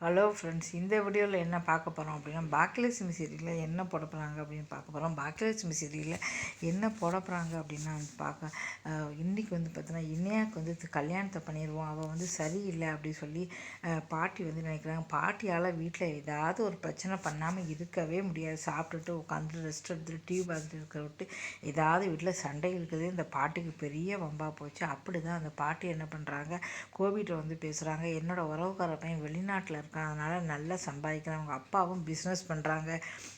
Hello friends இந்த வீடியோவில் என்ன பார்க்க போகிறோம் அப்படின்னா பாக்கியலட்சுமி சீரியலில் என்ன போட போகிறாங்க அப்படின்னு பார்க்க போகிறோம் பாக்கியலட்சுமி சீரியலில் என்ன போட போகிறாங்க அப்படின்னா வந்து பார்க்க இன்றைக்கி வந்து பார்த்தோன்னா இனியாவுக்கு வந்து கல்யாணத்தை பண்ணிடுவோம் அவள் வந்து சரியில்லை அப்படின்னு சொல்லி பாட்டி வந்து நினைக்கிறாங்க. பாட்டியால் வீட்டில் ஏதாவது ஒரு பிரச்சனை பண்ணாமல் இருக்கவே முடியாது. சாப்பிட்டுட்டு உட்காந்து ரெஸ்ட் எடுத்துட்டு டிவி பார்த்துட்டு இருக்கிற விட்டு ஏதாவது வீட்டில் சண்டை இருக்குது. இந்த பாட்டிக்கு பெரிய வம்பா போச்சு. அப்படி தான் அந்த பாட்டி என்ன பண்ணுறாங்க கோவிட்டை வந்து பேசுகிறாங்க என்னோடய உறவுக்கார பையன் வெளி வெளிநாட்டில் இருக்கான். அதனால் நல்லா சம்பாதிக்கிறான். அவங்க அப்பாவும் பிஸ்னஸ் பண்ணுறாங்க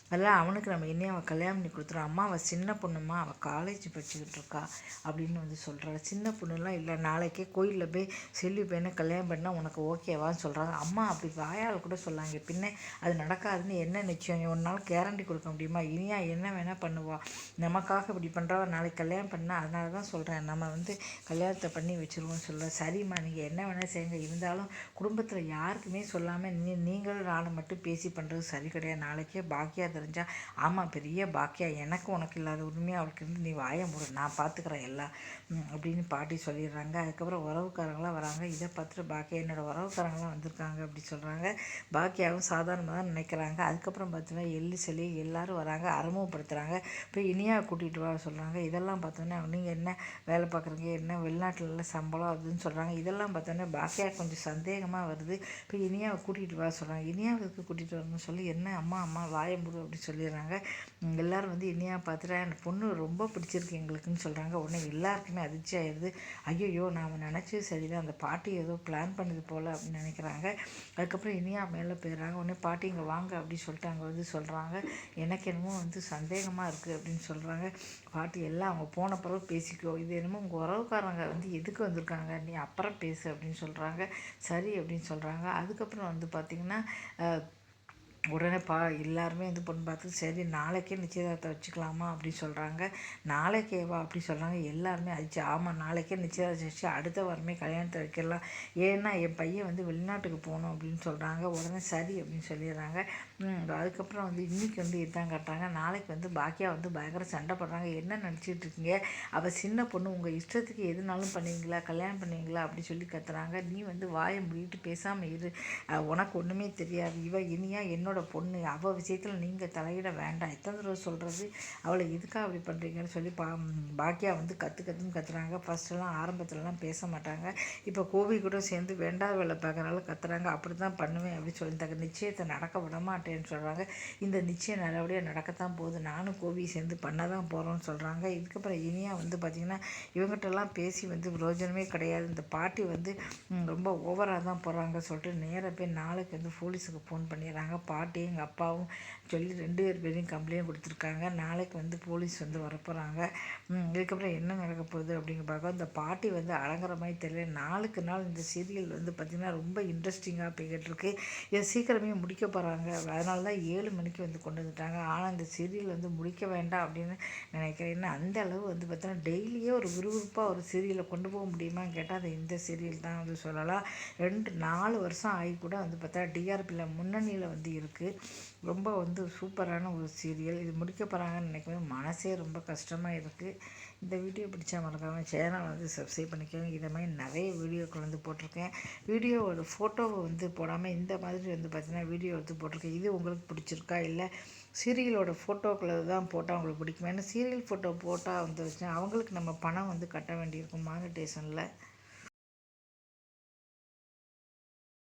அதெல்லாம் அவனுக்கு நம்ம இன்னும் அவன் கல்யாணம் பண்ணி கொடுத்துருவோம் அம்மா அவள் சின்ன பொண்ணுமா அவள் காலேஜ் படிச்சுக்கிட்டு இருக்கா அப்படின்னு வந்து சொல்கிறாள் சின்ன பொண்ணுலாம் இல்லை. நாளைக்கே கோயிலில் போய் செல்வி பையனை கல்யாணம் பண்ணால் உனக்கு ஓகேவான்னு சொல்கிறாங்க அம்மா அப்படி வாயால் கூட சொல்லாங்க. பின்ன அது நடக்காதுன்னு என்ன நிச்சயம்? ஒரு நாள் கேரண்டி கொடுக்க முடியுமா? இனியா என்ன வேணால் பண்ணுவா. நமக்காக இப்படி பண்ணுறவ நாளைக்கு கல்யாணம் பண்ணால் அதனால தான் சொல்கிறேன் நம்ம வந்து கல்யாணத்தை பண்ணி வச்சுருவோம்னு சொல்ல சரிம்மா நீங்கள் என்ன வேணால் செய்யுங்க. இருந்தாலும் குடும்பத்தில் யாருக்குமே சொல்லாமல் நீ நீங்களும் நானும் மட்டும் பேசி பண்ணுறது சரி கிடையாது. நாளைக்கே பாக்கியா தெரிஞ்சால் ஆமாம் பெரிய பாக்கியா எனக்கு உனக்கு இல்லாத உரிமையாக அவளுக்கு இருந்து நீ வாய மூடு நான் பார்த்துக்கிறேன் எல்லாம். அப்படின்னு பாட்டி சொல்லிடுறாங்க. அதுக்கப்புறம் உறவுக்காரங்களாம் வராங்க. இதை பார்த்துட்டு பாக்கியா என்னோட உறவுக்காரங்களாம் வந்திருக்காங்க அப்படி சொல்கிறாங்க பாக்கியாவும் சாதாரணமாக தான் நினைக்கிறாங்க. அதுக்கப்புறம் பார்த்தோன்னா எள்ளு செலி எல்லோரும் வராங்க. அறிமுகப்படுத்துகிறாங்க இப்போ இனியா கூட்டிகிட்டு வர சொல்கிறாங்க இதெல்லாம் பார்த்தோன்னே நீங்கள் என்ன வேலை பார்க்குறீங்க? என்ன வெளிநாட்டில் சம்பளம் அதுன்னு சொல்கிறாங்க இதெல்லாம் பார்த்தோன்னே பாக்கியா கொஞ்சம் சந்தேகமாக வருது. இப்போ இனியாவை கூட்டிகிட்டு வர சொல்கிறாங்க இனியாவுக்கு கூட்டிகிட்டு வரணும்னு சொல்லி என்ன அம்மா அம்மா வாயம்புடு அப்படி சொல்லிடுறாங்க. எல்லோரும் வந்து இனியா பார்த்துட்டு எனக்கு பொண்ணு ரொம்ப பிடிச்சிருக்கு எங்களுக்குன்னு சொல்கிறாங்க உடனே எல்லாருக்குமே அதிர்ச்சி ஆயிடுது. ஐயோ நாம் நினச்சது சரிதான். அந்த பாட்டி ஏதோ பிளான் பண்ணுது போல் அப்படின்னு நினைக்கிறாங்க. அதுக்கப்புறம் இனியா மேலே போயிடுறாங்க. உடனே பாட்டி இங்கே வாங்க அப்படின்னு சொல்லிட்டு அங்கே வந்து சொல்கிறாங்க எனக்கு என்னமோ வந்து சந்தேகமாக இருக்குது அப்படின்னு சொல்கிறாங்க பாட்டி எல்லாம் அவங்க போன பிறகு பேசிக்கோ. இது என்னமோ உங்கள் உறவுக்காரங்க வந்து எதுக்கு வந்திருக்காங்க? நீ அப்புறம் பேசு அப்படின்னு சொல்கிறாங்க சரி அப்படின்னு சொல்கிறாங்க அதுக்கப்புறம் வந்து பார்த்திங்கன்னா உடனே பா எல்லாருமே வந்து பொண்ணு பார்த்து சரி நாளைக்கே நிச்சயதார்த்தம் வச்சுக்கலாமா? அப்படின்னு சொல்கிறாங்க நாளைக்கேவா அப்படி சொல்கிறாங்க எல்லாருமே அடிச்சு ஆமாம் நாளைக்கே நிச்சயதார்த்தம் வச்சு அடுத்த வாரமே கல்யாணத்தை வைக்கலாம் ஏன்னா என் பையன் வந்து வெளிநாட்டுக்கு போகணும் அப்படின்னு சொல்கிறாங்க உடனே சரி அப்படின்னு சொல்லிடுறாங்க. அதுக்கப்புறம் வந்து இன்னைக்கு வந்து இதுதான் கட்டுறாங்க. நாளைக்கு வந்து பாக்கியா வந்து பயங்கர சண்டை போடுறாங்க. என்ன நினச்சிட்டு இருக்கீங்க? அவள் சின்ன பொண்ணு உங்கள் இஷ்டத்துக்கு எதுனாலும் பண்ணுவீங்களா கல்யாணம் பண்ணுவீங்களா அப்படி சொல்லி கத்துறாங்க. நீ வந்து வாயை மூடிட்டு பேசாமல் இரு. உனக்கு ஒன்றுமே தெரியாது. இவ இனியா என்னோட பொண்ணு அவள் விஷயத்தில் நீங்கள் தலையிட வேண்டாம். எத்தனை தடவை சொல்கிறது அவளை எதுக்காக அப்படி பண்ணுறீங்கன்னு சொல்லி பா பாக்கியா வந்து கற்று கற்றுன்னு கத்துறாங்க. ஃபஸ்ட்டெல்லாம் ஆரம்பத்துலலாம் பேச மாட்டாங்க. இப்போ கோவி கூட சேர்ந்து வேண்டாத வேலை பார்க்குறனால கத்துறாங்க. அப்படி தான் பண்ணுவேன் அப்படின்னு சொல்லி தக்க நிச்சயத்தை நடக்க விட மாட்டேன்னு சொல்கிறாங்க இந்த நிச்சயம் நல்லபடியாக நடக்கத்தான் போகுது. நானும் கோவி சேர்ந்து பண்ண தான் போகிறோன்னு சொல்கிறாங்க இதுக்கப்புறம் இனியா வந்து பார்த்திங்கன்னா இவங்ககிட்டலாம் பேசி வந்து பிரயோஜனமே கிடையாது. இந்த பாட்டி வந்து ரொம்ப ஓவராக தான் போகிறாங்க சொல்லிட்டு நேராக போய் நாளைக்கு வந்து போலீஸுக்கு ஃபோன் பண்ணிடுறாங்க. பாட்டி எங்கள் அப்பாவும் சொல்லி ரெண்டு பேர் பேரையும் கம்ப்ளைண்ட் கொடுத்துருக்காங்க. நாளைக்கு வந்து போலீஸ் வந்து வரப்போகிறாங்க இதுக்கப்புறம் என்ன நடக்க போகுது அப்படிங்கிற பார்க்க இந்த பாட்டி வந்து அடங்குற மாதிரி தெரியல. நாளுக்கு நாள் இந்த சீரியல் வந்து பார்த்திங்கன்னா ரொம்ப இன்ட்ரெஸ்டிங்காக போய்கிட்டு இருக்கு. இதை சீக்கிரமே முடிக்க போகிறாங்க அதனால தான் ஏழு மணிக்கு வந்து கொண்டு வந்துட்டாங்க. ஆனால் இந்த சீரியல் வந்து முடிக்க வேண்டாம் அப்படின்னு நினைக்கிறேன். ஏன்னா அந்த அளவு வந்து பார்த்தோன்னா டெய்லியே ஒரு விறுவிறுப்பாக ஒரு சீரியலை கொண்டு போக முடியுமான்னு கேட்டால் அது இந்த சீரியல் தான் வந்து சொல்லலாம். ரெண்டு நாலு வருஷம் ஆகி கூட வந்து பார்த்தா டிஆர்பியில் முன்னணியில் வந்து இருக்குது ரொம்ப வந்து சூப்பரான ஒரு சீரியல். இது முடிக்க போகிறாங்கன்னு நினைக்கும் மனசே ரொம்ப கஷ்டமாக இருக்குது இந்த வீடியோ பிடிச்சா மறக்காமல் சேனல் வந்து சப்ஸ்கிரைப் பண்ணிக்கோங்க. இதை மாதிரி நிறைய வீடியோக்கள் வந்து போட்டிருக்கேன். வீடியோவோட ஃபோட்டோவை வந்து போடாமல் இந்த மாதிரி வந்து பார்த்திங்கன்னா வீடியோ எடுத்து போட்டிருக்கேன். இது உங்களுக்கு பிடிச்சிருக்கா? இல்லை சீரியலோட ஃபோட்டோக்களை தான் போட்டால் உங்களுக்கு பிடிக்கும்? ஏன்னா சீரியல் ஃபோட்டோ போட்டால் வந்து வச்சுன்னா அவங்களுக்கு நம்ம பணம் வந்து கட்ட வேண்டியிருக்கும் மானிட்டேஷனில்